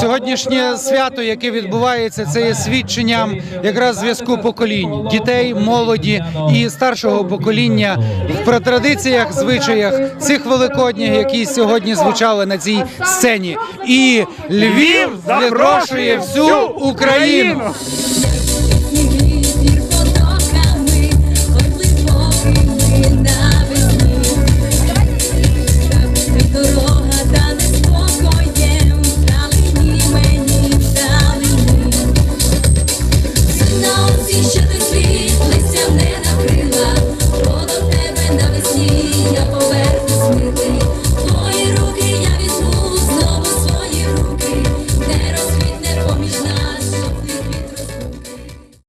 Сьогоднішнє свято, яке відбувається, це є свідченням якраз зв'язку поколінь дітей, молоді і старшого покоління про традиціях, звичаях цих великодніх, які сьогодні звучали на цій сцені, і Львів запрошує всю Україну. knows he should